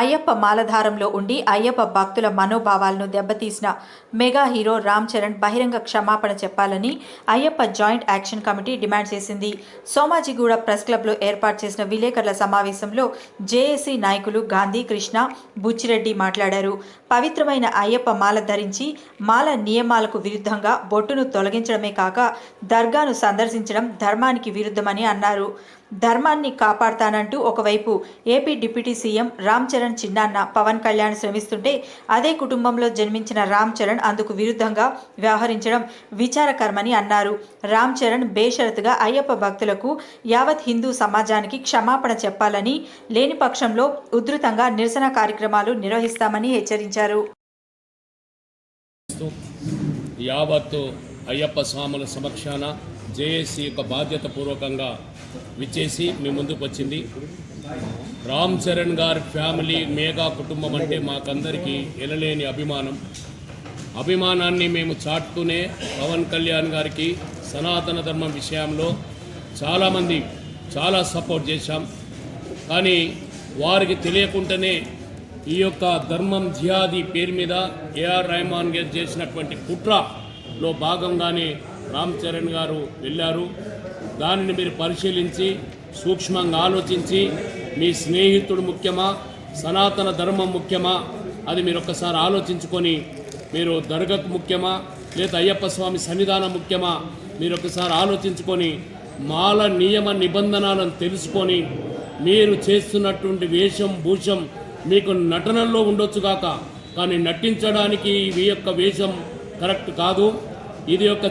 అయ్యప్ప మాలధారంలో ఉండి అయ్యప్ప భక్తుల మనోభావాలను దెబ్బతీసిన మెగా హీరో రామ్ చరణ్ బహిరంగ క్షమాపణ చెప్పాలని Ayyappa joint action committee demand చేసింది. సోమాజిగూడ ప్రెస్ క్లబ్లో ఏర్పాటు చేసిన విలేకరుల సమావేశంలో జేఏసీ నాయకులు గాంధీ కృష్ణ బుచ్చిరెడ్డి మాట్లాడారు. పవిత్రమైన అయ్యప్ప మాల ధరించి మాల నియమాలకు విరుద్ధంగా బొట్టును తొలగించడమే కాక దర్గాను సందర్శించడం ధర్మానికి విరుద్ధమని అన్నారు. ధర్మాన్ని కాపాడతానంటూ ఒకవైపు AP deputy CM Ram Charan చిన్నాన్న పవన్ కళ్యాణ్ శ్రమిస్తుంటే అదే కుటుంబంలో జన్మించిన రామ్ చరణ్ అందుకు విరుద్ధంగా వ్యవహరించడం విచారకరమని అన్నారు. రామ్ చరణ్ బేషరతుగా అయ్యప్ప భక్తులకు యావత్ హిందూ సమాజానికి క్షమాపణ చెప్పాలని లేని పక్షంలో ఉధృతంగా నిరసన కార్యక్రమాలు నిర్వహిస్తామని హెచ్చరించారు. యావత్తు అయ్యప్ప స్వాముల సమక్షాన జేఏసీ యొక్క బాధ్యత పూర్వకంగా విచ్చేసి మీ ముందుకు వచ్చింది. రామ్ చరణ్ గారి ఫ్యామిలీ మేఘా కుటుంబం అంటే మాకందరికీ ఎనలేని అభిమానం. అభిమానాన్ని మేము చాటుతూనే పవన్ కళ్యాణ్ గారికి సనాతన ధర్మం విషయంలో చాలామంది చాలా సపోర్ట్ చేశాం. కానీ వారికి తెలియకుండానే ఈ యొక్క ధర్మం జియాది పేరు మీద ఏఆర్ రెహమాన్ గారు చేసినటువంటి కుట్ర లో భాగంగానే రామ్ చరణ్ గారు వెళ్ళారు. దానిని మీరు పరిశీలించి సూక్ష్మంగా ఆలోచించి మీ స్నేహితుడు ముఖ్యమా సనాతన ధర్మం ముఖ్యమా అది మీరు ఒక్కసారి ఆలోచించుకొని మీరు దర్గకు ముఖ్యమా లేదా అయ్యప్ప స్వామి సన్నిధానం ముఖ్యమా మీరు ఒకసారి ఆలోచించుకొని మాల నియమ నిబంధనలను తెలుసుకొని మీరు చేస్తున్నటువంటి వేషం భూషం మీకు నటనల్లో ఉండొచ్చు కాక కానీ నటించడానికి ఈ యొక్క వేషం కరెక్ట్ కాదు. ఇది యొక్క